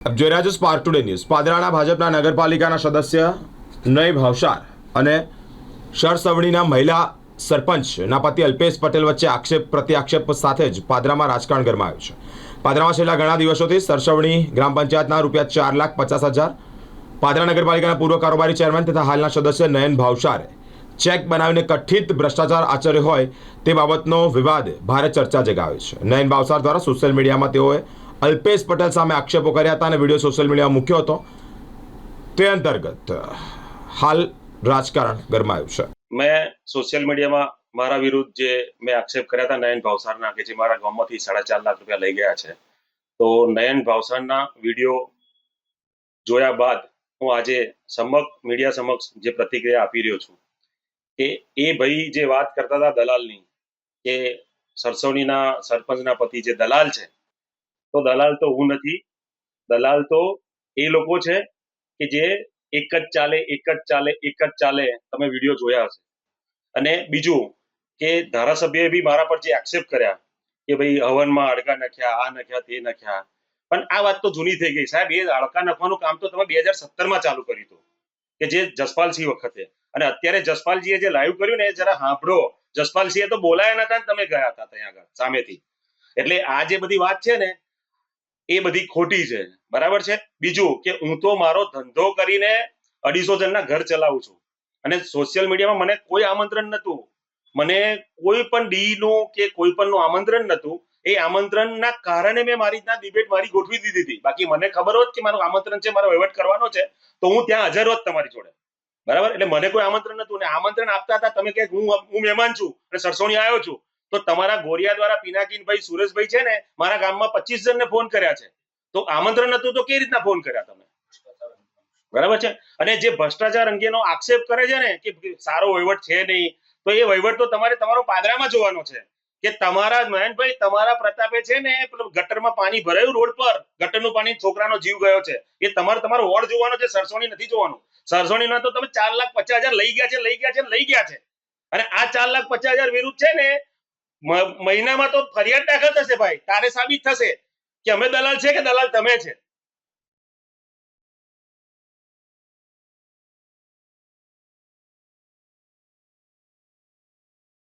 જોઈ રહ્યા છો સ્પાર્ક ટુડે ન્યૂઝ પાદરાના ભાજપના નગરપાલિકાના સદસ્ય નય ભાવસાર અને સરસવણીના મહિલા સરપંચના પતિ અલ્પેશ પટેલ વચ્ચે આક્ષેપ, પ્રત્યાક્ષેપ સાથે જ પાદરામાં રાજકારણ ગરમાયું છે. પાદરામાં છેલ્લા ઘણા દિવસોથી સરસવણી ગ્રામ પંચાયતના રૂપિયા ચાર લાખ પચાસ હજાર, પાદરા નગરપાલિકાના પૂર્વ કારોબારી ચેરમેન તથા હાલના સદસ્ય નયન ભાવસારે ચેક બનાવીને કથિત ભ્રષ્ટાચાર આચર્યો હોય તે બાબતનો વિવાદ ભારે ચર્ચા જગાવ્યો છે. નયન ભાવસાર દ્વારા સોશિયલ મીડિયામાં તેઓએ અલ્પેશ પટેલ સામે આક્ષેપો કર્યા હતા અને વીડિયો સોશિયલ મીડિયામાં મૂક્યો હતો. તે અંતર્ગત, હાલ રાજકારણ ગરમાયું છે. મેં સોશિયલ મીડિયામાં મારા વિરુદ્ધ જે મેં આક્ષેપ કર્યા હતા નયન ભાવસારના કે જે મારા ગામમાંથી સાડા ચાર લાખ રૂપિયા લઈ ગયા છે. તો નયન ભાવસારના વીડિયો જોયા બાદ હું આજે સમક્ષ, મીડિયા સમક્ષ જે પ્રતિક્રિયા આપી રહ્યો છું કે એ ભાઈ જે વાત કરતા હતા દલાલની, કે સરસવણીના સરપંચના પતિ જે દલાલ છે તો દલાલ તો હું નથી. દલાલ તો એ લોકો છે કે જે એક જ ચાલે, એક જ ચાલે, એક જ ચાલે. તમે વીડિયો જોયા હશે. અને બીજું કે ધારાસભ્યએ બી મારા પર જે આક્ષેપ કર્યા કે ભાઈ હવનમાં અડકા નાખ્યા, આ નાખ્યા, તે નાખ્યા. પણ આ વાત તો જૂની થઈ ગઈ. સાહેબ, એ અડકા નાખવાનું કામ તો તમે બે હજાર સત્તરમાં ચાલુ કર્યું હતું. કે જે જસપાલસિંહ વખતે. અને અત્યારે જસપાલજીએ જે લાઈવ કર્યું ને એ જરા સાંભળો જસપાલસિંહે તો બોલાયા નતા તમે ગયા હતા ત્યાં આગળ, સામેથી. એટલે આ જે બધી વાત છે ને એ બધી ખોટી છે. બરાબર છે? બીજું કે હું તો મારો ધંધો કરીને અઢીસો જણના ઘર ચલાવું છું. અને સોશિયલ મીડિયામાં મને કોઈ આમંત્રણ નતું મને કોઈ પણ ડી નું કે કોઈ પણ નું આમંત્રણ નતું એ આમંત્રણના કારણે મેં મારી રીતના ડિબેટ મારી ગોઠવી દીધી હતી. બાકી મને ખબર હોત કે મારું આમંત્રણ છે, મારો વહીવટ કરવાનો છે, તો હું ત્યાં હાજર હોત તમારી જોડે. બરાબર? એટલે મને કોઈ આમંત્રણ નતું ને આમંત્રણ આપતા હતા, તમે કે હું હું મહેમાન છું અને સરસોણી આવ્યો છું. તો તમારા ગોરિયા દ્વારા પિનાકીનભાઈ સુરેશભાઈ છે ને, મારા ગામમાં પચીસ જણને ફોન કર્યા છે. તો આમંત્રણ હતું તો કેવી રીતના ફોન કર્યા તમે? બરાબર છે? અને જે ભ્રષ્ટાચાર અંગેનો આક્ષેપ કરે છે ને, કે સારો વહીવટ છે નહીં, તો એ વહીવટ તો તમારે તમારો પાદરામાં જોવાનો છે. કે તમારા મહેનભાઈ તમારા પ્રતાપે છે ને ગટરમાં પાણી ભરાયું રોડ પર, ગટરનું પાણી છોકરાનો જીવ ગયો છે. એ તમારે તમારો વોર્ડ જોવાનો છે, સરસોણી નથી જોવાનું. સરસોણીના તો તમે ચાર લાખ પચાસ હજાર લઈ ગયા છે, લઈ ગયા છે, લઈ ગયા છે. અને આ ચાર લાખ પચાસ હજાર વિરુદ્ધ છે ને મહિનામાં તો ફરિયાદ દાખલ થશે ભાઈ. તારે સાબિત થશે કે અમે દલાલ છે કે દલાલ તમે છે?